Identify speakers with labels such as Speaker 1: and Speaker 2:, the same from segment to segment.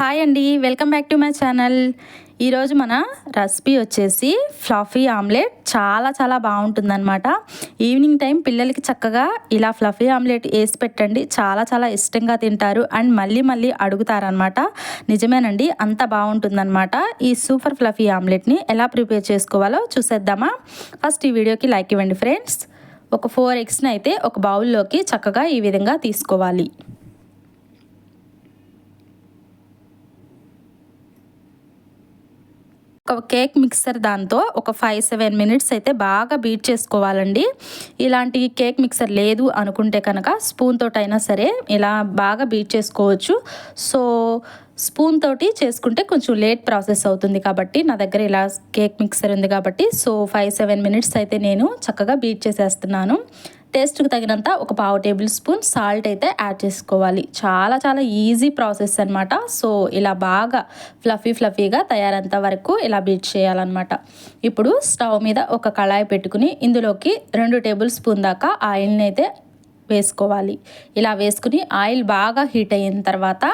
Speaker 1: Hi అండి. Welcome back to my channel. ఈరోజు మన రెసిపీ వచ్చేసి ఫ్లఫీ ఆమ్లెట్ చాలా చాలా బాగుంటుందన్నమాట. ఈవినింగ్ టైం పిల్లలకి చక్కగా ఇలా ఫ్లఫీ ఆమ్లెట్ వేసి పెట్టండి. చాలా చాలా ఇష్టంగా తింటారు. అండ్ మళ్ళీ మళ్ళీ అడుగుతారనమాట నిజమేనండి అంత బాగుంటుందన్నమాట. ఈ సూపర్ ఫ్లఫీ ఆమ్లెట్ని ఎలా ప్రిపేర్ చేసుకోవాలో చూసేద్దామా? ఫస్ట్ ఈ వీడియోకి లైక్ ఇవ్వండి ఫ్రెండ్స్. ఒక ఫోర్ ఎగ్స్ని అయితే ఒక బౌల్లోకి చక్కగా ఈ విధంగా తీసుకోవాలి. కేక్ మిక్సర్ దాంతో ఒక ఫైవ్ సెవెన్ మినిట్స్ అయితే బాగా బీట్ చేసుకోవాలండి. ఇలాంటి కేక్ మిక్సర్ లేదు అనుకుంటే కనుక స్పూన్ తోటైనా సరే ఇలా బాగా బీట్ చేసుకోవచ్చు. సో స్పూన్ తోటి చేసుకుంటే కొంచెం లేట్ ప్రాసెస్ అవుతుంది కాబట్టి నా దగ్గర ఇలా కేక్ మిక్సర్ ఉంది కాబట్టి సో ఫైవ్ సెవెన్ మినిట్స్ అయితే నేను చక్కగా బీట్ చేసేస్తున్నాను. టేస్ట్కి తగినంత ఒక పావు టేబుల్ స్పూన్ సాల్ట్ అయితే యాడ్ చేసుకోవాలి. చాలా చాలా ఈజీ ప్రాసెస్ అనమాట సో ఇలా బాగా ఫ్లఫీ ఫ్లఫీగా తయారంత వరకు ఇలా బీట్ చేయాలన్నమాట. ఇప్పుడు స్టవ్ మీద ఒక కళాయి పెట్టుకుని ఇందులోకి రెండు టేబుల్ స్పూన్ దాకా ఆయిల్ని అయితే వేసుకోవాలి. ఇలా వేసుకుని ఆయిల్ బాగా హీట్ అయిన తర్వాత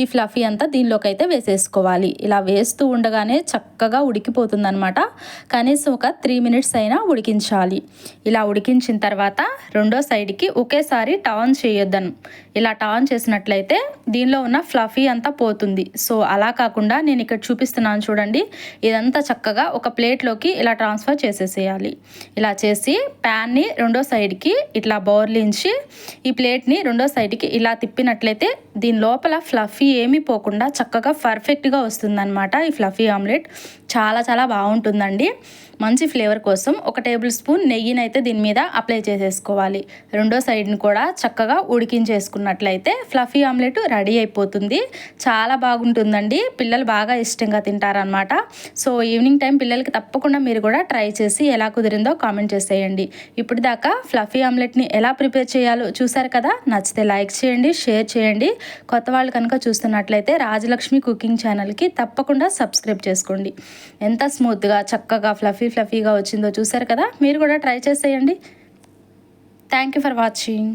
Speaker 1: ఈ ఫ్లఫీ అంతా దీనిలోకి అయితే వేసేసుకోవాలి. ఇలా వేస్తూ ఉండగానే చక్కగా ఉడికిపోతుంది అనమాట కనీసం ఒక త్రీ మినిట్స్ అయినా ఉడికించాలి. ఇలా ఉడికించిన తర్వాత రెండో సైడ్కి ఒకేసారి టర్న్ చేయొద్దను. ఇలా టర్న్ చేసినట్లయితే దీనిలో ఉన్న ఫ్లఫీ అంతా పోతుంది. సో అలా కాకుండా నేను ఇక్కడ చూపిస్తున్నాను చూడండి. ఇదంతా చక్కగా ఒక ప్లేట్లోకి ఇలా ట్రాన్స్ఫర్ చేసేసేయాలి. ఇలా చేసి ప్యాన్ని రెండో సైడ్కి ఇట్లా బౌర్లించి ఈ ప్లేట్ని రెండో సైడ్కి ఇలా తిప్పినట్లయితే దీని లోపల ఫ్లఫీ ఏమీ పోకుండా చక్కగా పర్ఫెక్ట్గా వస్తుందన్నమాట ఈ ఫ్లఫీ ఆమ్లెట్. చాలా చాలా బాగుంటుందండి. మంచి ఫ్లేవర్ కోసం ఒక టేబుల్ స్పూన్ నెయ్యిని అయితే దీని మీద అప్లై చేసేసుకోవాలి. రెండో సైడ్ని కూడా చక్కగా ఉడికించేసుకున్నట్లయితే ఫ్లఫీ ఆమ్లెట్ రెడీ అయిపోతుంది. చాలా బాగుంటుందండి. పిల్లలు బాగా ఇష్టంగా తింటారనమాట సో ఈవినింగ్ టైం పిల్లలకి తప్పకుండా మీరు కూడా ట్రై చేసి ఎలా కుదిరిందో కామెంట్ చేసేయండి. ఇప్పుడు దాకా ఫ్లఫీ ఆమ్లెట్ని ఎలా ప్రిపేర్ చేయాలో చూసారు కదా? నచ్చితే లైక్ చేయండి షేర్ చేయండి. కొత్త వాళ్ళు కనుక చూస్తున్నట్లయితే రాజలక్ష్మి కుకింగ్ ఛానల్కి తప్పకుండా సబ్స్క్రైబ్ చేసుకోండి. ఎంత స్మూత్గా చక్కగా ఫ్లఫీ ఫ్లఫీగా వచ్చిందో చూసారు కదా? మీరు కూడా ట్రై చేసేయండి. Thank you for watching.